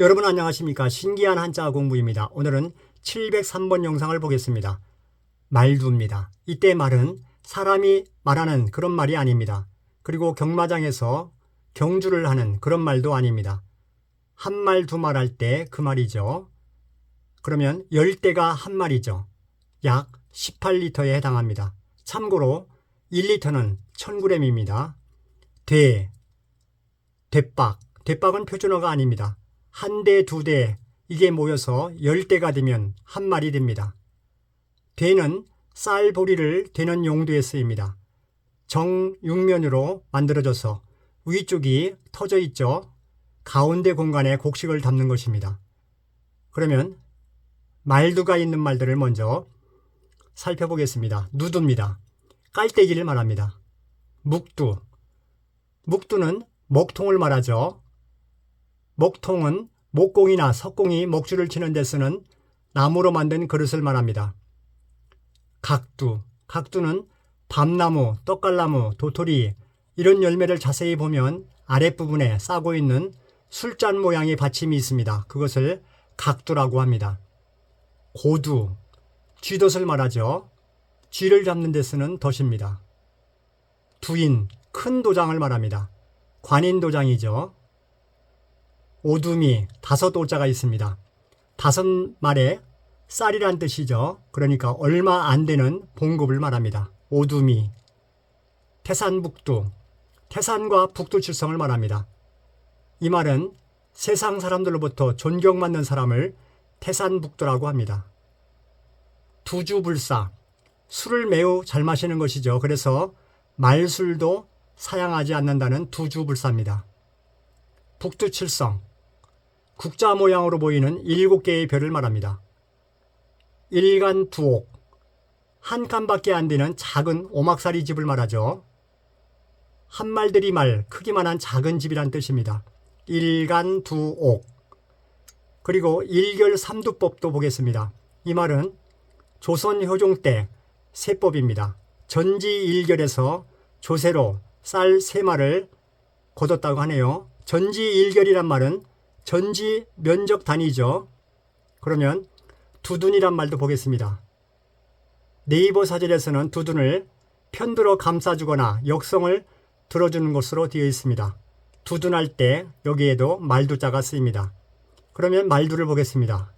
여러분 안녕하십니까 신기한 한자 공부입니다. 오늘은 703번 영상을 보겠습니다. 말두입니다. 이때 말은 사람이 말하는 그런 말이 아닙니다. 그리고 경마장에서 경주를 하는 그런 말도 아닙니다. 한 말 두 말 할 때 그 말이죠. 그러면 열 대가 한 말이죠. 약 18리터에 해당합니다. 참고로 1리터는 1000g입니다. 대, 대박, 대박은 표준어가 아닙니다. 한 대, 두 대, 이게 모여서 열 대가 되면 한 마리 됩니다. 대는 쌀 보리를 대는 용도에 쓰입니다. 정육면으로 만들어져서 위쪽이 터져 있죠. 가운데 공간에 곡식을 담는 것입니다. 그러면 말두가 있는 말들을 먼저 살펴보겠습니다. 누두입니다. 깔때기를 말합니다. 묵두. 묵두는 목통을 말하죠. 목통은 목공이나 석공이 목줄을 치는 데 쓰는 나무로 만든 그릇을 말합니다. 각두. 각두는 밤나무, 떡갈나무, 도토리 이런 열매를 자세히 보면 아랫부분에 싸고 있는 술잔 모양의 받침이 있습니다. 그것을 각두라고 합니다. 고두. 쥐덫을 말하죠. 쥐를 잡는 데 쓰는 덫입니다. 두인, 큰 도장을 말합니다. 관인 도장이죠. 오두미, 다섯 오자가 있습니다. 다섯 말에 쌀이란 뜻이죠. 그러니까 얼마 안 되는 봉급을 말합니다. 오두미. 태산북두, 태산과 북두칠성을 말합니다. 이 말은 세상 사람들로부터 존경받는 사람을 태산북두라고 합니다. 두주불사, 술을 매우 잘 마시는 것이죠. 그래서 말술도 사양하지 않는다는 두주불사입니다. 북두칠성, 국자 모양으로 보이는 일곱 개의 별을 말합니다. 일간 두옥, 한 칸밖에 안 되는 작은 오막살이 집을 말하죠. 한 말들이 말, 크기만한 작은 집이란 뜻입니다. 일간 두옥. 그리고 일결 삼두법도 보겠습니다. 이 말은 조선 효종 때 세법입니다. 전지 일결에서 조세로 쌀 세 마를 거뒀다고 하네요. 전지 일결이란 말은 전지 면적 단위죠. 그러면 두둔이란 말도 보겠습니다. 네이버 사전에서는 두둔을 편들어 감싸주거나 역성을 들어주는 것으로 되어 있습니다. 두둔할 때 여기에도 말두자가 쓰입니다. 그러면 말두를 보겠습니다.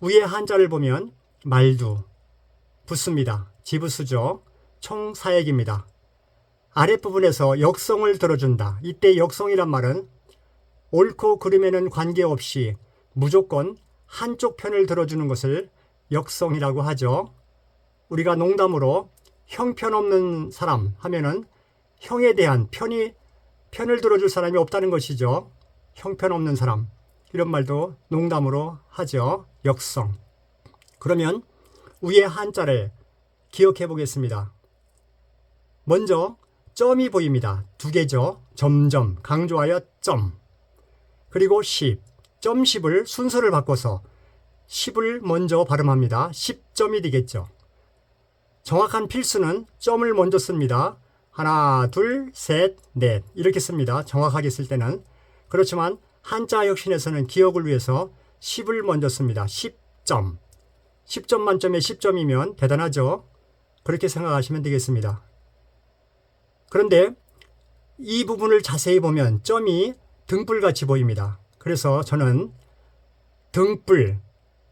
위에 한자를 보면 말두, 붙습니다. 지부수죠. 총 사액입니다. 아랫부분에서 역성을 들어준다. 이때 역성이란 말은 옳고 그름에는 관계없이 무조건 한쪽 편을 들어주는 것을 역성이라고 하죠. 우리가 농담으로 형편없는 사람 하면은 형에 대한 편이 편을 들어줄 사람이 없다는 것이죠. 형편없는 사람 이런 말도 농담으로 하죠. 역성. 그러면 위에 한자를 기억해 보겠습니다. 먼저 점이 보입니다. 두 개죠. 점점 강조하여 점. 그리고 10. 점 10을 순서를 바꿔서 10을 먼저 발음합니다. 10점이 되겠죠. 정확한 필수는 점을 먼저 씁니다. 하나, 둘, 셋, 넷 이렇게 씁니다. 정확하게 쓸 때는. 그렇지만 한자 혁신에서는 기억을 위해서 10을 먼저 씁니다. 10점. 10점 만점에 10점이면 대단하죠. 그렇게 생각하시면 되겠습니다. 그런데 이 부분을 자세히 보면 점이 등불같이 보입니다. 그래서 저는 등불,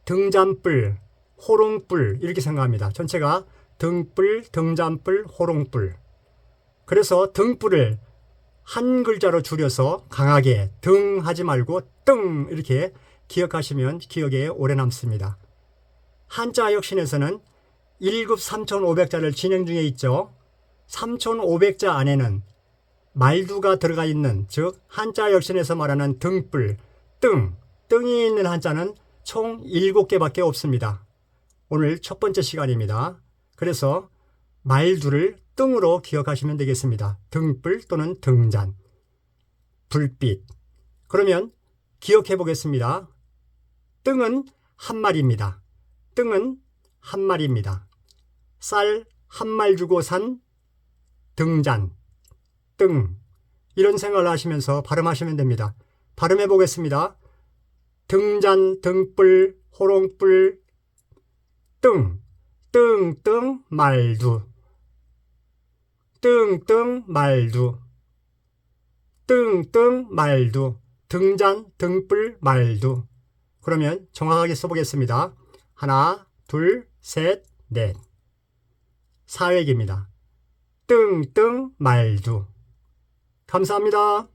등잔불, 호롱불 이렇게 생각합니다. 전체가 등불, 등잔불, 호롱불. 그래서 등불을 한 글자로 줄여서 강하게 등 하지 말고 등 이렇게 기억하시면 기억에 오래 남습니다. 한자 혁신에서는 1급 3,500자를 진행 중에 있죠. 3,500자 안에는 말두가 들어가 있는 즉 한자 혁신에서 말하는 등불, 등, 땡이 있는 한자는 총 7개밖에 없습니다. 오늘 첫 번째 시간입니다. 그래서 말두를 땡으로 기억하시면 되겠습니다. 등불 또는 등잔, 불빛. 그러면 기억해 보겠습니다. 땡은 한 마리입니다. 땡은 한 마리입니다. 쌀 한 말 주고 산 등잔, 등 이런 생각을 하시면서 발음하시면 됩니다. 발음해 보겠습니다. 등잔, 등불, 호롱불, 등, 뜬뜬 말두, 뜬뜬 말두, 뜬뜬 말두, 등잔, 등불, 말두. 그러면 정확하게 써보겠습니다. 하나, 둘, 셋, 넷. 사획입니다. 뜬뜬 말두. 감사합니다.